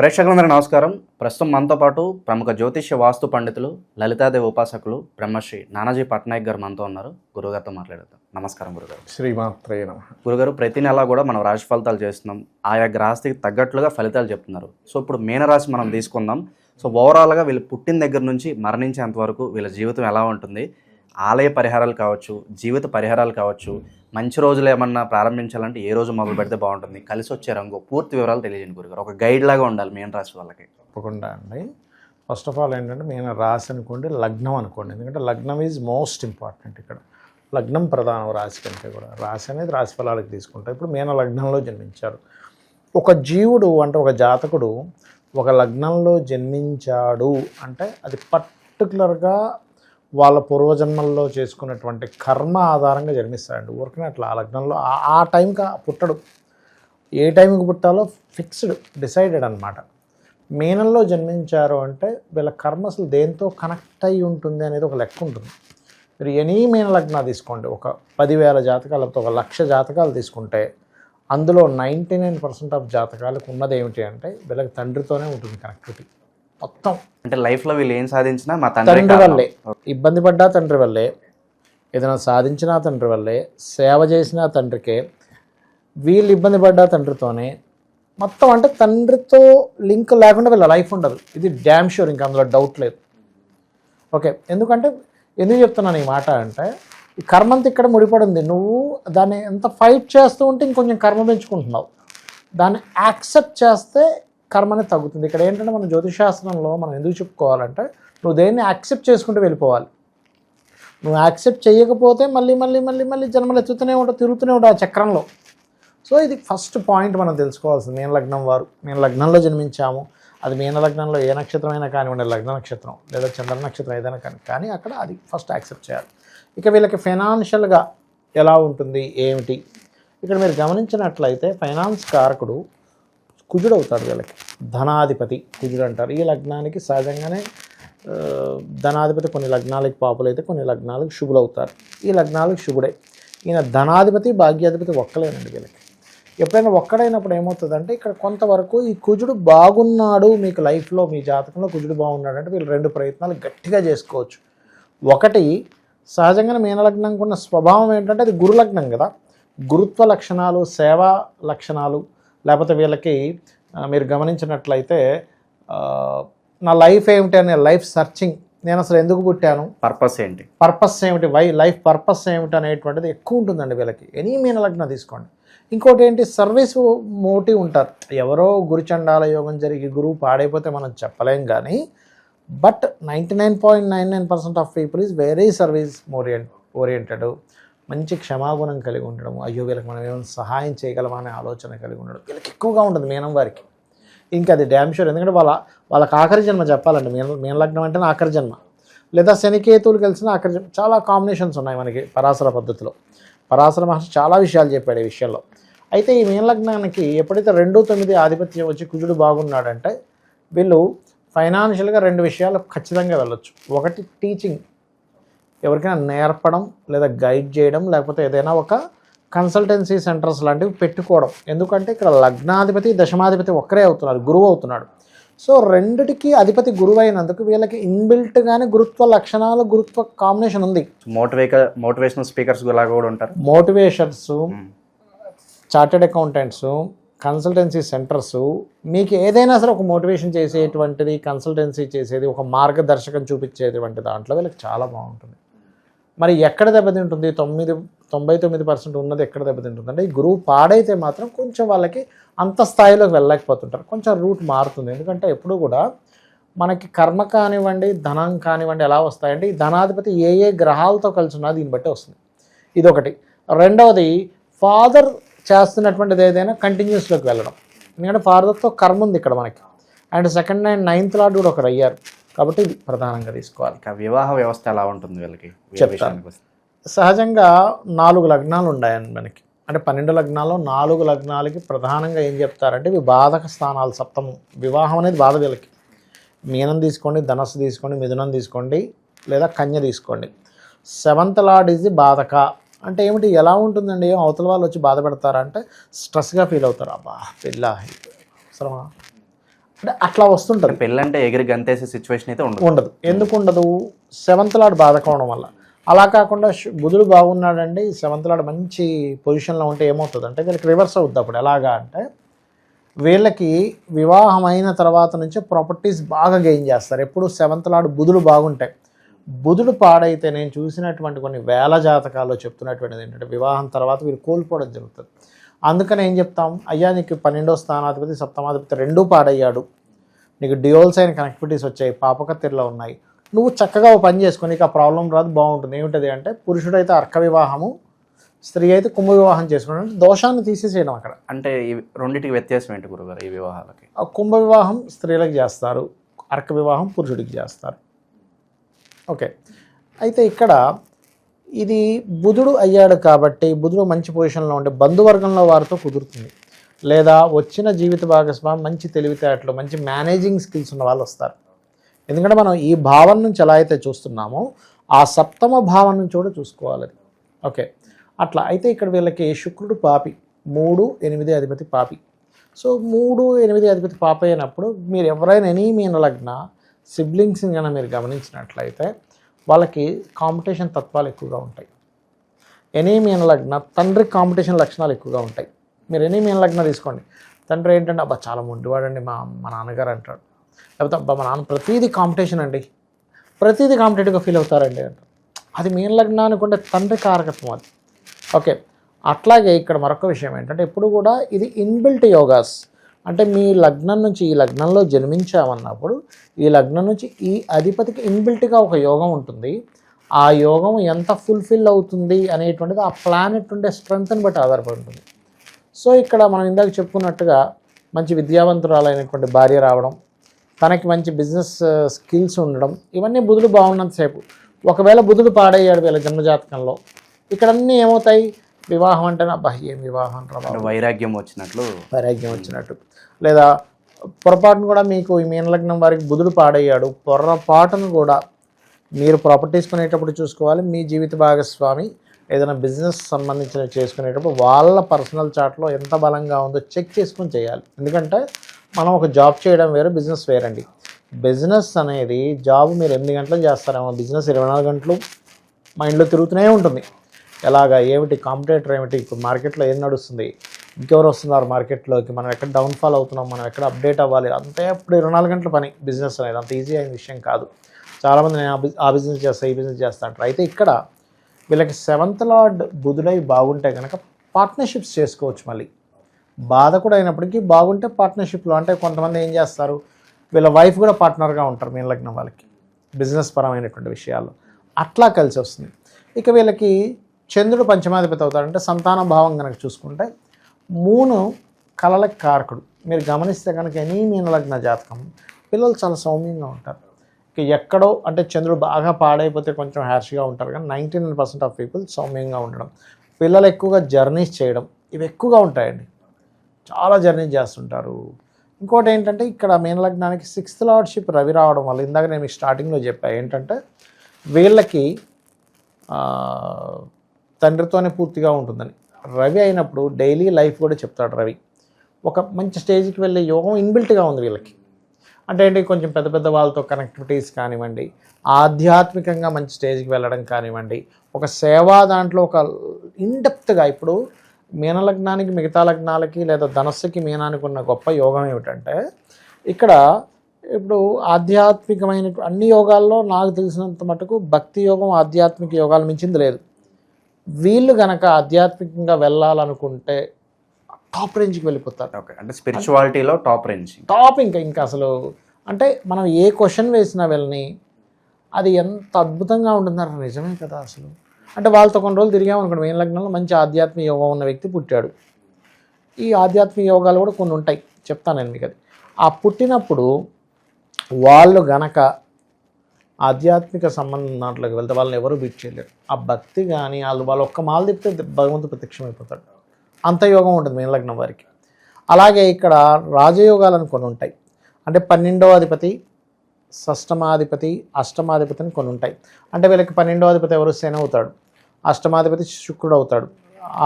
ప్రేక్షకులందరూ నమస్కారం. ప్రస్తుతం మనతో పాటు ప్రముఖ జ్యోతిష్య వాస్తు పండితులు లలితాదేవి ఉపాసకులు బ్రహ్మశ్రీ నానాజీ పట్నాయక్ గారు మనతో ఉన్నారు. గురుగారితో మాట్లాడతాం నమస్కారం గురుగారు శ్రీమాత్రే నమ. గురుగారు ప్రతి నెల కూడా మనం రాశి ఫలితాలు చేస్తున్నాం. ఆయా గ్రహస్థితికి తగ్గట్లుగా ఫలితాలు చెప్తున్నారు. సో ఇప్పుడు మీనరాశి మనం తీసుకుందాం. సో ఓవరాల్గా వీళ్ళు పుట్టిన దగ్గర నుంచి మరణించేంత వరకు వీళ్ళ జీవితం ఎలా ఉంటుంది? ఆలయ పరిహారాలు కావచ్చు జీవిత పరిహారాలు కావచ్చు మంచి రోజులు ఏమన్నా ప్రారంభించాలంటే ఏ రోజు మొదలు పెడితే బాగుంటుంది? కలిసి వచ్చే రంగు పూర్తి వివరాలు తెలియజేయండి గురుగారు. ఒక గైడ్ లాగా ఉండాలి మీన రాశి వాళ్ళకి. తప్పకుండా అండి. ఫస్ట్ ఆఫ్ ఆల్ ఏంటంటే నేను రాశి అనుకోండి లగ్నం అనుకోండి. ఎందుకంటే లగ్నం ఈజ్ మోస్ట్ ఇంపార్టెంట్ ఇక్కడ. లగ్నం ప్రధానం రాశి కంటే కూడా. రాశి అనేది రాశి ఫలాలకు తీసుకుంటారు. ఇప్పుడు మీన లగ్నంలో జన్మించారు. ఒక జీవుడు అంటే ఒక జాతకుడు ఒక లగ్నంలో జన్మించాడు అంటే అది పర్టికులర్గా వాళ్ళ పూర్వజన్మల్లో చేసుకున్నటువంటి కర్మ ఆధారంగా జన్మిస్తాడండి. ఊరికనే అట్లా ఆ లగ్నంలో ఆ- ఆ టైంకి పుట్టడు. ఏ టైంకి పుట్టాలో ఫిక్స్డ్ డిసైడెడ్ అనమాట మీనంలో జన్మించారు అంటే వీళ్ళ కర్మ అసలు దేంతో కనెక్ట్ అయి ఉంటుంది అనేది ఒక లెక్క ఉంటుంది. మీరు ఎనీ మీన లగ్న తీసుకోండి. ఒక పదివేల జాతకాలు లేకపోతే ఒక లక్ష జాతకాలు తీసుకుంటే అందులో నైంటీ నైన్ పర్సెంట్ ఆఫ్ జాతకాలకు ఉన్నది ఏమిటి అంటే వీళ్ళకి తండ్రితోనే ఉంటుంది కనెక్టివిటీ మొత్తం. అంటే లైఫ్లో వీళ్ళు ఏం సాధించినా మా తండ్రి తండ్రి వల్లే. ఇబ్బంది పడ్డా తండ్రి వల్లే. ఏదైనా సాధించినా తండ్రి వల్లే. సేవ చేసినా తండ్రికే. వీళ్ళు ఇబ్బంది పడ్డా తండ్రితోనే. మొత్తం అంటే తండ్రితో లింక్ లేకుండా వీళ్ళ లైఫ్ ఉండదు. ఇది డ్యామ్ షూర్ ఇంకా అందులో డౌట్ లేదు. ఓకే ఎందుకంటే ఎందుకు చెప్తున్నాను ఈ మాట అంటే ఈ కర్మంత ఇక్కడ ముడిపడింది. నువ్వు దాన్ని ఎంత ఫైట్ చేస్తూ ఉంటే ఇంకొంచెం కర్మ పెంచుకుంటున్నావు. దాన్ని యాక్సెప్ట్ చేస్తే కర్మనే తగ్గుతుంది. ఇక్కడ ఏంటంటే మన జ్యోతిషాస్త్రంలో మనం ఎందుకు చెప్పుకోవాలంటే నువ్వు దేన్ని యాక్సెప్ట్ చేసుకుంటూ వెళ్ళిపోవాలి. నువ్వు యాక్సెప్ట్ చేయకపోతే మళ్ళీ మళ్ళీ మళ్ళీ మళ్ళీ జన్మలు ఎత్తుతూనే ఉంటావు తిరుగుతూనే ఉంటావు ఆ చక్రంలో. సో ఇది ఫస్ట్ పాయింట్ మనం తెలుసుకోవాల్సింది. మీన లగ్నం వారు మీన లగ్నంలో జన్మించాము. అది మీన లగ్నంలో ఏ నక్షత్రమైనా కానివ్వండి లగ్న నక్షత్రం లేదా చంద్ర నక్షత్రం ఏదైనా కానీ కానీ అక్కడ అది ఫస్ట్ యాక్సెప్ట్ చేయాలి. ఇక వీళ్ళకి ఫైనాన్షియల్గా ఎలా ఉంటుంది? ఏమిటి? ఇక్కడ మీరు గమనించినట్లయితే ఫైనాన్స్ కారకుడు కుజుడు అవుతాడు వీళ్ళకి. ధనాధిపతి కుజుడు అంటారు. ఈ లగ్నానికి సహజంగానే ధనాధిపతి కొన్ని లగ్నాలకి పాపులైతే కొన్ని లగ్నాలకు శుభులవుతారు. ఈ లగ్నాలకు శుభుడే. ఈయన ధనాధిపతి భాగ్యాధిపతి ఒక్కలేనండి వీళ్ళకి. ఎప్పుడైనా ఒక్కడైనప్పుడు ఏమవుతుందంటే ఇక్కడ కొంతవరకు ఈ కుజుడు బాగున్నాడు మీకు లైఫ్లో మీ జాతకంలో కుజుడు బాగున్నాడు అంటే వీళ్ళు రెండు ప్రయత్నాలు గట్టిగా చేసుకోవచ్చు. ఒకటి సహజంగానే మీనలగ్నంకి ఉన్న స్వభావం ఏంటంటే అది గురులగ్నం కదా. గురుత్వ లక్షణాలు సేవా లక్షణాలు లేకపోతే వీళ్ళకి మీరు గమనించినట్లయితే నా లైఫ్ ఏమిటి అనే లైఫ్ సర్చింగ్ నేను అసలు ఎందుకు పుట్టాను? పర్పస్ ఏంటి? పర్పస్ ఏమిటి? వై లైఫ్ పర్పస్ ఏమిటి అనేటువంటిది ఎక్కువ ఉంటుందండి వీళ్ళకి. ఎనీ మీన లగ్నం తీసుకోండి. ఇంకోటి ఏంటి? సర్వీస్ మోటివ్ ఉంటారు. ఎవరో గురుచండాల యోగం జరిగి గురువు పాడైపోతే మనం చెప్పలేం కానీ but ninety nine point nine nine percent of people is very service orient oriented మంచి క్షమాగుణం కలిగి ఉండడం అయ్యో వీళ్ళకి మనం ఏమైనా సహాయం చేయగలమా అనే ఆలోచన కలిగి ఉండడం వీళ్ళకి ఎక్కువగా ఉంటుంది మీనం వారికి. ఇంకా అది డ్యామ్ షూర్ ఎందుకంటే వాళ్ళ వాళ్ళకి ఆఖరి జన్మ చెప్పాలండి. మీన మీన లగ్నం అంటే ఆఖరి జన్మ. లేదా శనికేతువులు కలిసిన ఆఖరి జన్మ. చాలా కాంబినేషన్స్ ఉన్నాయి మనకి పరాసర పద్ధతిలో. పరాశర మహర్షి చాలా విషయాలు చెప్పాడు ఈ విషయంలో. అయితే ఈ మీన లగ్నానికి ఎప్పుడైతే రెండు తొమ్మిది ఆధిపత్యం వచ్చి కుజుడు బాగున్నాడంటే వీళ్ళు ఫైనాన్షియల్గా రెండు విషయాలు ఖచ్చితంగా వెళ్ళొచ్చు. ఒకటి టీచింగ్ ఎవరికైనా నేర్పడం లేదా గైడ్ చేయడం లేకపోతే ఏదైనా ఒక కన్సల్టెన్సీ సెంటర్స్ లాంటివి పెట్టుకోవడం. ఎందుకంటే ఇక్కడ లగ్నాధిపతి దశమాధిపతి ఒక్కరే అవుతున్నారు గురువు అవుతున్నాడు. సో రెండిటికి అధిపతి గురువు అయినందుకు వీళ్ళకి ఇన్బిల్ట్గానే గురుత్వ లక్షణాలు గురుత్వ కాంబినేషన్ ఉంది. మోటివేక మోటివేషనల్ స్పీకర్స్ లాగా కూడా ఉంటారు. Motivations chartered accountants consultancy centres మీకు ఏదైనా సరే ఒక మోటివేషన్ చేసేటువంటిది కన్సల్టెన్సీ చేసేది ఒక మార్గదర్శకం చూపించేటువంటి దాంట్లో వీళ్ళకి చాలా బాగుంటుంది. మరి ఎక్కడ దెబ్బతింటుంది? తొమ్మిది తొంభై తొమ్మిది పర్సెంట్ ఉన్నది ఎక్కడ దెబ్బతింటుంది? అంటే ఈ గురువు పాడైతే మాత్రం కొంచెం వాళ్ళకి అంత స్థాయిలోకి వెళ్ళలేకపోతుంటారు. కొంచెం రూట్ మారుతుంది. ఎందుకంటే ఎప్పుడు కూడా మనకి కర్మ కానివ్వండి ధనం కానివ్వండి ఎలా వస్తాయంటే ఈ ధనాధిపతి ఏ ఏ గ్రహాలతో కలిసి ఉన్నా దీన్ని బట్టి వస్తుంది. ఇదొకటి. రెండవది ఫాదర్ చేస్తున్నటువంటిది ఏదైనా కంటిన్యూస్లోకి వెళ్ళడం. ఎందుకంటే ఫాదర్తో కర్మ ఉంది ఇక్కడ మనకి. And second and ninth lord కూడా ఒకరు అయ్యారు. కాబట్టి ఇది ప్రధానంగా తీసుకోవాలి. వివాహ వ్యవస్థ ఎలా ఉంటుంది వీళ్ళకి? వీళ్ళ చెప్తాను. సహజంగా నాలుగు లగ్నాలు ఉన్నాయండి మనకి. అంటే పన్నెండు లగ్నాల్లో నాలుగు లగ్నాలకి ప్రధానంగా ఏం చెప్తారంటే ఇవి బాధక స్థానాలు. సప్తమం వివాహం అనేది బాధ వీళ్ళకి. మీనం తీసుకోండి ధనస్సు తీసుకోండి మిథునం తీసుకోండి లేదా కన్య తీసుకోండి. సెవెంత్ లార్డ్ ఇస్ ది బాధక. అంటే ఏమిటి ఎలా ఉంటుందండి? అవతల వాళ్ళు వచ్చి బాధ పెడతారా అంటే స్ట్రెస్గా ఫీల్ అవుతారు. అబ్బా పెళ్ళ అవసరమా? అంటే అట్లా వస్తుంటుంది. పెళ్ళంటే ఎగిరి గంతేసే సిచ్యువేషన్ అయితే ఉండదు. ఉండదు. ఎందుకు ఉండదు? సెవెంత్ లాడ్ బాధకోవడం వల్ల. అలా కాకుండా బుధుడు బాగున్నాడండి సెవెంత్ లాడ్ మంచి పొజిషన్లో ఉంటే ఏమవుతుంది అంటే వీళ్ళకి రివర్స్ అవుద్ది అప్పుడు. ఎలాగా అంటే వీళ్ళకి వివాహం అయిన తర్వాత నుంచి ప్రాపర్టీస్ బాగా గెయిన్ చేస్తారు. ఎప్పుడు సెవెంత్ లాడ్ బుధుడు బాగుంటాయి బుధుడు పాడైతే నేను చూసినటువంటి కొన్ని వేల జాతకాల్లో చెప్తున్నటువంటిది ఏంటంటే వివాహం తర్వాత వీళ్ళు కోల్పోవడం జరుగుతుంది. అందుకని ఏం చెప్తాం? అయ్యా నీకు పన్నెండో స్థానాధిపతి సప్తమాధిపతి రెండూ పాడయ్యాడు. నీకు డ్యూయల్స్ అయిన కనెక్టివిటీస్ వచ్చాయి పాపకత్తిరిలో ఉన్నాయి. నువ్వు చక్కగా ఓ పని చేసుకొని నీకు ఆ ప్రాబ్లం రాదు బాగుంటుంది. ఏమిటది అంటే పురుషుడైతే అర్క వివాహము స్త్రీ అయితే కుంభ వివాహం చేసుకున్నాడు. అంటే దోషాన్ని తీసేసేయడం అక్కడ. అంటే ఈ రెండింటికి వ్యత్యాసం ఏంటి గురుగారు ఈ వివాహాలకి? ఆ కుంభ వివాహం స్త్రీలకు చేస్తారు అర్క వివాహం పురుషుడికి చేస్తారు. ఓకే. అయితే ఇక్కడ ఇది బుధుడు అయ్యాడు కాబట్టి బుధుడు మంచి పొజిషన్లో ఉండే బంధువర్గంలో వారితో కుదురుతుంది. లేదా వచ్చిన జీవిత భాగస్వామి మంచి తెలివితేటలు మంచి మేనేజింగ్ స్కిల్స్ ఉన్న వాళ్ళు వస్తారు. ఎందుకంటే మనం ఈ భావం నుంచి ఎలా అయితే చూస్తున్నామో ఆ సప్తమ భావం నుంచి కూడా చూసుకోవాలి. ఓకే. అట్లా అయితే ఇక్కడ వీళ్ళకి శుక్రుడు పాపి మూడు ఎనిమిది అధిపతి పాపి. సో మూడు ఎనిమిది అధిపతి పాప అయినప్పుడు మీరు ఎవరైనా ఎనీ మీన లగ్న సిబ్లింగ్స్ని కనుక మీరు గమనించినట్లయితే వాళ్ళకి కాంపిటీషన్ తత్వాలు ఎక్కువగా ఉంటాయి. ఎనీ లగ్న తండ్రి కాంపిటీషన్ లక్షణాలు ఎక్కువగా ఉంటాయి. మీరు ఎనీమియన్ లగ్న తీసుకోండి. తండ్రి ఏంటంటే అబ్బా చాలా మొండివాడండి మా మా నాన్నగారు అంటాడు. లేకపోతే అబ్బా మా నాన్న ప్రతిదీ కాంపిటీషన్ అండి. ప్రతీది కాంపిటేటివ్గా ఫీల్ అవుతారండి అంటారు అది మీన లగ్న అనుకుంటే తండ్రి కారకత్వం అది. ఓకే. అట్లాగే ఇక్కడ మరొక విషయం ఏంటంటే ఎప్పుడు కూడా ఇది ఇన్బిల్ట్ యోగాస్. అంటే మీ లగ్నం నుంచి ఈ లగ్నంలో జన్మించామన్నప్పుడు ఈ లగ్నం నుంచి ఈ అధిపతికి ఇన్బిల్ట్గా ఒక యోగం ఉంటుంది. ఆ యోగం ఎంత ఫుల్ఫిల్ అవుతుంది అనేటువంటిది ఆ ప్లానెట్ ఉండే స్ట్రెంగ్త్ని బట్టి ఆధారపడి ఉంటుంది. సో ఇక్కడ మనం ఇందాక చెప్పుకున్నట్టుగా మంచి విద్యావంతురాలైనటువంటి భార్య రావడం తనకి మంచి బిజినెస్ స్కిల్స్ uh, ఉండడం ఇవన్నీ బుధుడు బాగున్నంతసేపు. ఒకవేళ బుధుడు పాడయ్యాడు వీళ్ళ జన్మజాతకంలో ఇక్కడన్నీ ఏమవుతాయి? వివాహం అంటేనే అబ్బా ఏం వివాహం రా బాబు. అంటే వైరాగ్యం వచ్చినట్లు. వైరాగ్యం వచ్చినట్టు. లేదా పొరపాటును కూడా మీకు ఈ మీన లగ్నం వారికి బుధుడు పాడయ్యాడు. పొరపాటును కూడా మీరు ప్రాపర్టీస్ కొనేటప్పుడు చూసుకోవాలి. మీ జీవిత భాగస్వామి ఏదైనా బిజినెస్ సంబంధించిన చేసుకునేటప్పుడు వాళ్ళ పర్సనల్ చార్ట్లో ఎంత బలంగా ఉందో చెక్ చేసుకొని చేయాలి. ఎందుకంటే మనం ఒక జాబ్ చేయడం వేరు బిజినెస్ వేరండి. బిజినెస్ అనేది జాబ్ మీరు ఎనిమిది గంటలు చేస్తారేమో. బిజినెస్ ఇరవై నాలుగు గంటలు మైండ్లో తిరుగుతూనే ఉంటుంది. ఎలాగా ఏమిటి కాంపిటేటర్ ఏమిటి? ఇప్పుడు మార్కెట్లో ఏం నడుస్తుంది? ఇంకెవరు వస్తున్నారు మార్కెట్లోకి? మనం ఎక్కడ డౌన్ఫాల్ అవుతున్నాం? మనం ఎక్కడ అప్డేట్ అవ్వాలి? అంతే అప్పుడు ఇరవై నాలుగు గంటల పని బిజినెస్ అనేది. అంత ఈజీ అయిన విషయం కాదు. చాలామంది నేను ఆ బిజినెస్ చేస్తా ఈ బిజినెస్ చేస్తా అంటారు. అయితే ఇక్కడ వీళ్ళకి సెవెంత్ లార్డ్ బుధుడై బాగుంటే కనుక పార్ట్నర్షిప్స్ చేసుకోవచ్చు మళ్ళీ. బాధ కూడా అయినప్పటికీ బాగుంటే పార్ట్నర్షిప్లో అంటే కొంతమంది ఏం చేస్తారు? వీళ్ళ వైఫ్ కూడా పార్ట్నర్గా ఉంటారు మీన లగ్నం వాళ్ళకి. బిజినెస్ పరమైనటువంటి విషయాల్లో. అట్లా కలిసి వస్తుంది. ఇక వీళ్ళకి చంద్రుడు పంచమాధిపతి అవుతాడంటే సంతాన భావం కనుక చూసుకుంటే మూను కళలకు కారకుడు. మీరు గమనిస్తే కనుక ఎనీ మీన లగ్న జాతకం. పిల్లలు చాలా సౌమ్యంగా ఉంటారు. ఇక ఎక్కడో అంటే చంద్రుడు బాగా పాడైపోతే కొంచెం హ్యాష్గా ఉంటారు కానీ ninety nine percent of people సౌమ్యంగా ఉండడం. పిల్లలు ఎక్కువగా జర్నీస్ చేయడం ఇవి ఎక్కువగా ఉంటాయండి. చాలా జర్నీస్ చేస్తుంటారు. ఇంకోటి ఏంటంటే ఇక్కడ మీన లగ్నానికి సిక్స్త్ లార్డ్షిప్ రవి రావడం వల్ల ఇందాక నేను మీకు స్టార్టింగ్లో చెప్పాను ఏంటంటే వీళ్ళకి తండ్రితోనే పూర్తిగా ఉంటుందని. రవి అయినప్పుడు డైలీ లైఫ్ కూడా చెప్తాడు రవి. ఒక మంచి స్టేజ్కి వెళ్ళే యోగం ఇన్బిల్ట్గా ఉంది వీళ్ళకి. అంటే ఏంటి? కొంచెం పెద్ద పెద్ద వాళ్ళతో కనెక్టివిటీస్ కానివ్వండి ఆధ్యాత్మికంగా మంచి స్టేజ్కి వెళ్ళడం కానివ్వండి ఒక సేవా దాంట్లో ఒక ఇన్డెప్త్గా ఇప్పుడు మీన లగ్నానికి మిగతా లగ్నాలకి లేదా ధనస్సుకి మీనానికి ఉన్న గొప్ప యోగం ఏమిటంటే ఇక్కడ ఇప్పుడు ఆధ్యాత్మికమైన అన్ని యోగాల్లో నాకు తెలిసినంత మటుకు భక్తి యోగం ఆధ్యాత్మిక యోగాలు మించింది లేదు. వీళ్ళు గనక ఆధ్యాత్మికంగా వెళ్ళాలనుకుంటే టాప్ రేంజ్కి వెళ్ళిపోతారు. ఓకే. అంటే స్పిరిచువాలిటీలో టాప్ రేంజ్ టాప్ ఇంకా ఇంకా అసలు అంటే మనం ఏ క్వశ్చన్ వేసినా వెళ్ళని అది ఎంత అద్భుతంగా ఉంటుందంటే నిజమే కదా అసలు. అంటే వాళ్ళతో కొన్ని రోజులు తిరిగామనుకోండి మెయిన్ లగ్నంలో మంచి ఆధ్యాత్మిక యోగం ఉన్న వ్యక్తి పుట్టాడు. ఈ ఆధ్యాత్మిక యోగాలు కూడా కొన్ని ఉంటాయి. చెప్తాను నేను మీకు అది. ఆ పుట్టినప్పుడు వాళ్ళు గనక ఆధ్యాత్మిక సంబంధం దాంట్లోకి వెళ్తే వాళ్ళని ఎవరు బీట్ చేయలేరు. ఆ భక్తి కానీ వాళ్ళు వాళ్ళు ఒక్క మాల తిప్పితే భగవంతుడు ప్రత్యక్షమైపోతాడు. అంత యోగం ఉంటుంది మీన లగ్నం వారికి. అలాగే ఇక్కడ రాజయోగాలను కొన్ని ఉంటాయి. అంటే పన్నెండవ అధిపతి షష్టమాధిపతి అష్టమాధిపతి అని కొన్ని ఉంటాయి. అంటే వీళ్ళకి పన్నెండవ అధిపతి ఎవరు? శని అవుతాడు. అష్టమాధిపతి శుక్రుడు అవుతాడు.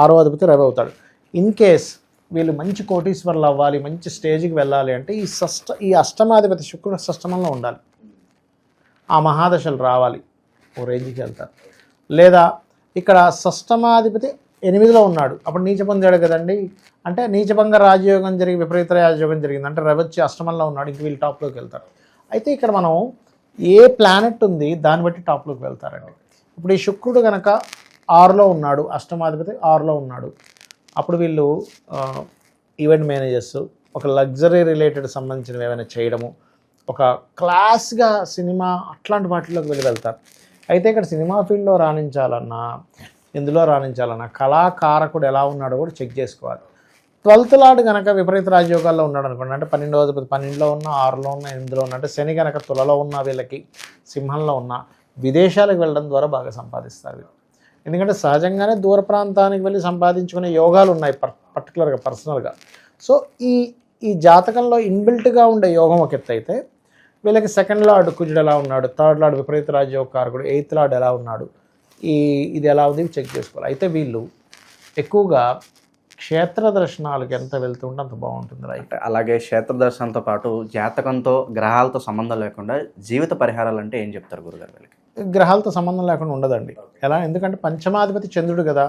ఆరో అధిపతి రవి అవుతాడు. ఇన్ కేస్ వీళ్ళు మంచి కోటీశ్వర్లు అవ్వాలి మంచి స్టేజ్కి వెళ్ళాలి అంటే ఈ షష్ట ఈ అష్టమాధిపతి శుక్రుడు షష్టమంలో ఉండాలి. ఆ మహాదశలు రావాలి. ఓ రేంజ్కి వెళ్తారు. లేదా ఇక్కడ సష్టమాధిపతి ఎనిమిదిలో ఉన్నాడు. అప్పుడు నీచ పొందాడు కదండి. అంటే నీచభంగ రాజయోగం జరిగి విపరీత రాజయోగం జరిగింది. అంటే రవి అష్టమంలో ఉన్నాడు. ఇంక వీళ్ళు టాప్లోకి వెళ్తారు. అయితే ఇక్కడ మనం ఏ ప్లానెట్ ఉంది దాన్ని బట్టి టాప్లోకి వెళ్తారండి. ఇప్పుడు ఈ శుక్రుడు కనుక ఆరులో ఉన్నాడు అష్టమాధిపతి ఆరులో ఉన్నాడు. అప్పుడు వీళ్ళు ఈవెంట్ మేనేజర్స్ ఒక లగ్జరీ రిలేటెడ్ సంబంధించినవి ఏమైనా చేయడము ఒక క్లాస్గా సినిమా అట్లాంటి వాటిలోకి వెళ్ళి వెళ్తారు అయితే ఇక్కడ సినిమా ఫీల్డ్లో రాణించాలన్నా ఇందులో రాణించాలన్నా కళాకారకుడు ఎలా ఉన్నాడో కూడా చెక్ చేసుకోవాలి. ట్వెల్త్ లాడ్ కనుక విపరీత రాజయోగాల్లో ఉన్నాడు అనుకోండి అంటే పన్నెండో అధిపతి పన్నెండులో ఉన్న ఆరులో ఉన్న ఎనిమిదిలో ఉన్న అంటే శని కనుక తులలో ఉన్న వీళ్ళకి సింహంలో ఉన్న విదేశాలకు వెళ్ళడం ద్వారా బాగా సంపాదిస్తారు ఎందుకంటే సహజంగానే దూర ప్రాంతానికి వెళ్ళి సంపాదించుకునే యోగాలు ఉన్నాయి పర్ పర్టికులర్గా పర్సనల్గా. సో ఈ ఈ జాతకంలో ఇన్బిల్ట్గా ఉండే యోగం ఒక ఎత్తు అయితే వీళ్ళకి సెకండ్ లార్డ్ కుజుడు ఎలా ఉన్నాడు? థర్డ్ లార్డ్ విపరీత రాజయోగ కారకుడు ఎయిత్ లార్డ్ ఎలా ఉన్నాడు? ఈ ఇది ఎలా ఉంది? చెక్ చేసుకోవాలి. అయితే వీళ్ళు ఎక్కువగా క్షేత్ర దర్శనాలకు ఎంత వెళ్తుంటే అంత బాగుంటుంది రైట్ అలాగే క్షేత్ర దర్శనంతో పాటు జాతకంతో గ్రహాలతో సంబంధం లేకుండా జీవిత పరిహారాలు అంటే ఏం చెప్తారు గురుగారు వీళ్ళకి? గ్రహాలతో సంబంధం లేకుండా ఉండదండి. ఎలా? ఎందుకంటే పంచమాధిపతి చంద్రుడు కదా.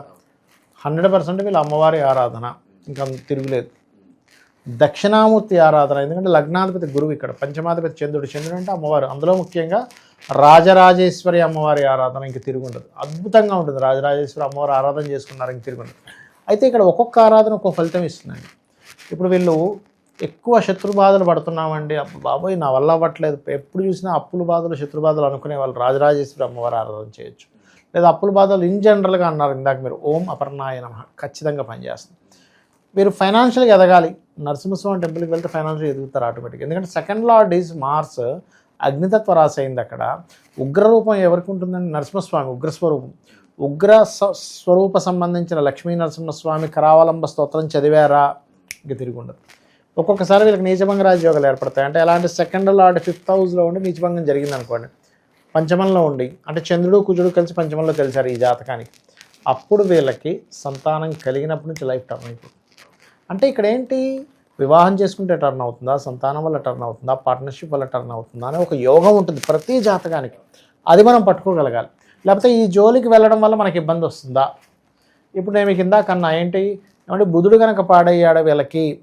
హండ్రెడ్ పర్సెంట్ వీళ్ళ అమ్మవారి ఆరాధన. ఇంకా తిరుగులేదు. దక్షిణామూర్తి ఆరాధన. ఎందుకంటే లగ్నాధిపతి గురువు ఇక్కడ పంచమాధిపతి చంద్రుడు. చంద్రుడు అంటే అమ్మవారు. అందులో ముఖ్యంగా రాజరాజేశ్వరి అమ్మవారి ఆరాధన ఇంక తిరుగుండదు అద్భుతంగా ఉంటుంది. రాజరాజేశ్వరి అమ్మవారు ఆరాధన చేసుకున్నారు ఇంక తిరుగుండదు అయితే ఇక్కడ ఒక్కొక్క ఆరాధన ఒక్కొక్క ఫలితం ఇస్తుందండి. ఇప్పుడు వీళ్ళు ఎక్కువ శత్రు బాధలు పడుతున్నామండి. బాబోయ్ నా వల్ల అవ్వట్లేదు. ఎప్పుడు చూసినా అప్పుల బాధలు శత్రు బాధలు అనుకునే వాళ్ళు రాజరాజేశ్వరి అమ్మవారి ఆరాధన చేయొచ్చు. లేదా అప్పుల బాధలు ఇన్ జనరల్గా అన్నారు ఇందాక మీరు. ఓం అపర్ణాయ నమ. ఖచ్చితంగా పనిచేస్తుంది. మీరు ఫైనాన్షియల్గా ఎదగాలి. నరసింహస్వామి టెంపుల్కి వెళ్తే ఫైనాన్షియల్ ఎదుగుతారు ఆటోమేటిక్ ఎందుకంటే సెకండ్ లార్డ్ ఈజ్ మార్స్ అగ్నితత్వ రాశి అయింది అక్కడ. ఉగ్రరూపం ఎవరికి ఉంటుందండి? నరసింహస్వామి ఉగ్ర స్వరూపం ఉగ్ర స్వరూప సంబంధించిన లక్ష్మీ నరసింహస్వామి కరావలంబ స్తోత్రం చదివారా? ఇంక తిరిగి ఉండదు. ఒక్కొక్కసారి వీళ్ళకి నీచభంగ రాజయోగాలు ఏర్పడతాయి. అంటే ఎలాంటి సెకండ్ లార్డ్ ఫిఫ్త్ హౌస్లో ఉండి నీచభంగం జరిగింది అనుకోండి పంచమంలో ఉండి అంటే చంద్రుడు కుజుడు కలిసి పంచమంలో కలిశారు ఈ జాతకానికి. అప్పుడు వీళ్ళకి సంతానం కలిగినప్పటి నుంచి లైఫ్ టర్న్ అయిపోతుంది. అంటే ఇక్కడ ఏంటి వివాహం చేసుకుంటే టర్న్ అవుతుందా? సంతానం వల్ల టర్న్ అవుతుందా? పార్ట్నర్షిప్ వల్ల టర్న్ అవుతుందా? అనే ఒక యోగం ఉంటుంది ప్రతి జాతకానికి. అది మనం పట్టుకోగలగాలి. లేకపోతే ఈ జోలికి వెళ్ళడం వల్ల మనకి ఇబ్బంది వస్తుందా? ఇప్పుడు నేను మీకు కన్నా ఏంటి? ఏమంటే బుధుడు కనుక పాడయ్యాడు వీళ్ళకి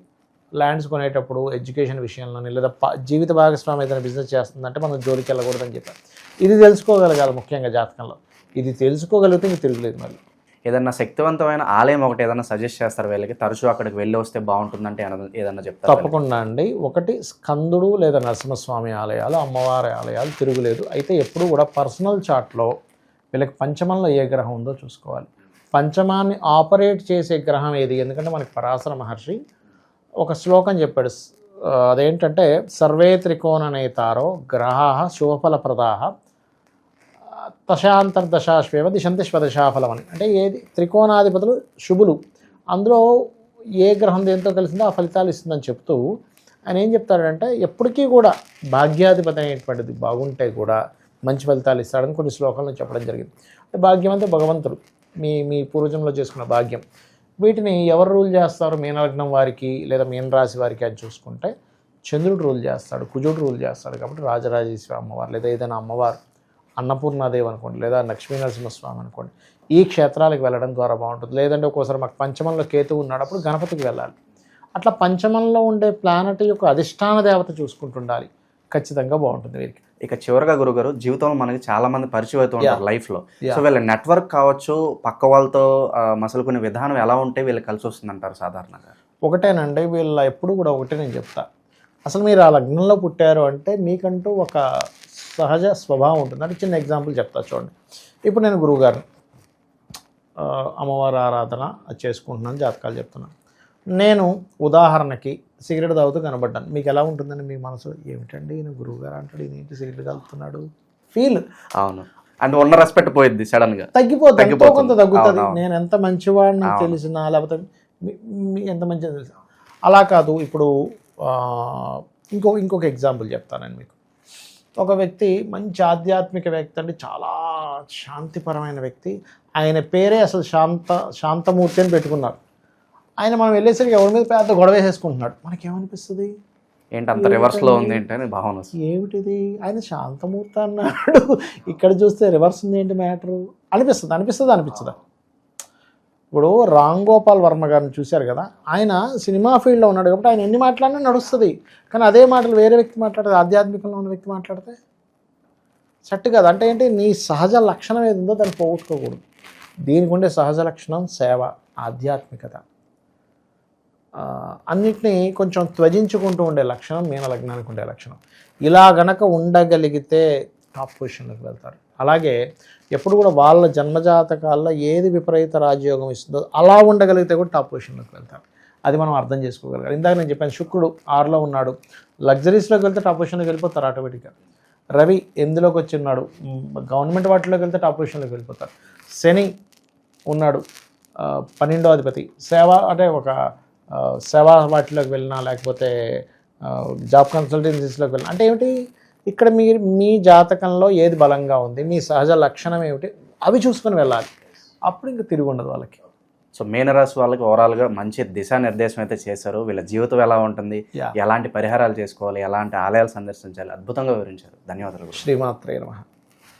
ల్యాండ్స్ కొనేటప్పుడు ఎడ్యుకేషన్ విషయంలోని లేదా ప- జీవిత భాగస్వామి ఏదైనా బిజినెస్ చేస్తుందంటే మనం జోలికి వెళ్ళకూడదని చెప్పారు. ఇది తెలుసుకోగలగాలి ముఖ్యంగా జాతకంలో. ఇది తెలుసుకోగలిగితే ఇంక తిరగలేదు మరి. ఏదన్నా శక్తివంతమైన ఆలయం ఒకటి ఏదైనా సజెస్ట్ చేస్తారు వీళ్ళకి? తరచూ అక్కడికి వెళ్ళి వస్తే బాగుంటుందంటే ఏదన్నా- చెప్తారు తప్పకుండా అండి. ఒకటి స్కందుడు లేదా నరసింహస్వామి ఆలయాలు అమ్మవారి ఆలయాలు తిరుగులేదు. అయితే ఎప్పుడు కూడా పర్సనల్ చార్ట్లో వీళ్ళకి పంచమంలో ఏ గ్రహం ఉందో చూసుకోవాలి. పంచమాన్ని ఆపరేట్ చేసే గ్రహం ఏది? ఎందుకంటే మనకి పరాశర మహర్షి ఒక శ్లోకం చెప్పాడు. అదేంటంటే సర్వే త్రికోణ నేతారో గ్రహా శుభఫలప్రదాహ దశాంతర్దశాశ్వేవ దిశంతి స్వదశాఫలం అని అంటే ఏది? త్రికోణాధిపతులు శుభులు. అందులో ఏ గ్రహం దేంతో కలిసిందో ఆ ఫలితాలు ఇస్తుందని చెప్తూ ఆయన ఏం చెప్తాడంటే ఎప్పటికీ కూడా భాగ్యాధిపతి అనేటువంటిది బాగుంటే కూడా మంచి ఫలితాలు ఇస్తాడని కొన్ని శ్లోకాలను చెప్పడం జరిగింది. అంటే భాగ్యం అంటే భగవంతుడు. మీ మీ పూర్వజంలో చేసుకున్న భాగ్యం. వీటిని ఎవరు రూల్ చేస్తారు? మీనలగ్నం వారికి లేదా మీన రాశి వారికి అని చూసుకుంటే చంద్రుడు రూల్ చేస్తాడు కుజుడు రూల్ చేస్తాడు కాబట్టి రాజరాజేశ్వరి అమ్మవారు లేదా ఏదైనా అమ్మవారు. అన్నపూర్ణాదేవి అనుకోండి లేదా లక్ష్మీ నరసింహస్వామి అనుకోండి ఈ క్షేత్రాలకు వెళ్ళడం ద్వారా బాగుంటుంది. లేదంటే ఒక్కోసారి మాకు పంచమంలో కేతు ఉన్నాడప్పుడు గణపతికి వెళ్ళాలి. అట్లా పంచమంలో ఉండే ప్లానెట్ యొక్క అధిష్టాన దేవత చూసుకుంటుండాలి. ఖచ్చితంగా బాగుంటుంది వీరికి. ఇక చివరగా గురుగారు జీవితంలో మనకి చాలా మంది పరిచయం అవుతూ ఉంటారు లైఫ్లో. సో వీళ్ళ నెట్వర్క్ కావచ్చు పక్క వాళ్ళతో మసలుకునే విధానం ఎలా ఉంటే వీళ్ళకి కలిసి వస్తుంది అంటారు సాధారణంగా? ఒకటేనండి వీళ్ళ ఎప్పుడు కూడా ఒకటే నేను చెప్తా. అసలు మీరు ఆ లగ్నంలో పుట్టారు అంటే మీకంటూ ఒక సహజ స్వభావం ఉంటుంది. అంటే చిన్న ఎగ్జాంపుల్ చెప్తా చూడండి. ఇప్పుడు నేను గురువుగారిని అమ్మవారి ఆరాధన చేసుకుంటున్నాను జాతకాలు చెప్తున్నాను. నేను ఉదాహరణకి సిగరెట్ తాగుతూ కనబడ్డాను. మీకు ఎలా ఉంటుందండి మీ మనసు? ఏమిటండి ఈయన గురువుగారు అంటాడు ఈయన ఏంటి సిగరెట్ తాగుతున్నాడు? ఫీల్ అవును. అంటే ఉన్న రెస్పెక్ట్ పోయిద్ది సడన్గా. తగ్గిపోతుంది ఎంతో. కొంత తగ్గుతుంది. నేను ఎంత మంచివాడిని. తెలిసినా లేకపోతే ఎంత మంచిగా తెలిసిన. అలా కాదు ఇప్పుడు ఇంకో ఇంకొక ఎగ్జాంపుల్ చెప్తాను నేను మీకు. ఒక వ్యక్తి మంచి ఆధ్యాత్మిక వ్యక్తి అంటే చాలా శాంతిపరమైన వ్యక్తి. ఆయన పేరే అసలు శాంత శాంతమూర్తి అని పెట్టుకున్నారు. ఆయన మనం వెళ్ళేసరికి ఎవరి మీద పెద్ద గొడవ వేసేసుకుంటున్నాడు. మనకేమనిపిస్తుంది? ఏంటి అంత రివర్స్లో ఉంది ఏంటి అని భావన ఏమిటిది? ఆయన శాంతమూర్తి అన్నాడు. ఇక్కడ చూస్తే రివర్స్ ఉంది ఏంటి మ్యాటరు అనిపిస్తుంది అనిపిస్తుంది అనిపించదా ఇప్పుడు రామ్ గోపాల్ వర్మ గారిని చూశారు కదా ఆయన సినిమా ఫీల్డ్లో ఉన్నాడు కాబట్టి ఆయన ఎన్ని మాట్లాడినా నడుస్తుంది. కానీ అదే మాటలు వేరే వ్యక్తి మాట్లాడితే ఆధ్యాత్మికంలో ఉన్న వ్యక్తి మాట్లాడితే? సెట్ కాదు. అంటే ఏంటి? నీ సహజ లక్షణం ఏది ఉందో దాన్ని పోగొట్టుకోకూడదు. దీనికి ఉండే సహజ లక్షణం సేవ ఆధ్యాత్మికత. అన్నిటినీ కొంచెం త్వజించుకుంటూ ఉండే లక్షణం మీన లగ్నానికి ఉండే లక్షణం. ఇలా గనక ఉండగలిగితే టాప్ పొజిషన్లోకి వెళ్తారు. అలాగే ఎప్పుడు కూడా వాళ్ళ జన్మజాతకాల్లో ఏది విపరీత రాజయోగం ఇస్తుందో అలా ఉండగలిగితే కూడా టాప్ పొజిషన్లోకి వెళ్తారు అది మనం అర్థం చేసుకోగలగాలి. ఇందాక నేను చెప్పాను శుక్రుడు ఆరులో ఉన్నాడు. లగ్జరీస్లోకి వెళ్తే టాప్ పొజిషన్లోకి వెళ్ళిపోతారు ఆటోమేటిక్గా. రవి ఎందులోకి వచ్చి ఉన్నాడు? గవర్నమెంట్ వాటిలోకి వెళ్తే టాప్ పొజిషన్లోకి వెళ్ళిపోతారు. శని ఉన్నాడు పన్నెండో అధిపతి. సేవ అంటే ఒక సేవా వాటిలోకి వెళ్ళినా లేకపోతే జాబ్ కన్సల్టెన్సీస్లోకి వెళ్ళినా అంటే ఏమిటి? ఇక్కడ మీరు మీ జాతకంలో ఏది బలంగా ఉంది? మీ సహజ లక్షణం ఏమిటి? అవి చూసుకొని వెళ్ళాలి. అప్పుడు ఇంకా తిరిగి ఉండదు వాళ్ళకి. సో మీనరాశి వాళ్ళకి ఓవరాల్గా మంచి దిశానిర్దేశం అయితే చేశారు. వీళ్ళ జీవితం ఎలా ఉంటుంది. ఎలాంటి పరిహారాలు చేసుకోవాలి? ఎలాంటి ఆలయాలు సందర్శించాలి? అద్భుతంగా వివరించారు. ధన్యవాదాలు. శ్రీమాత్రే నమః.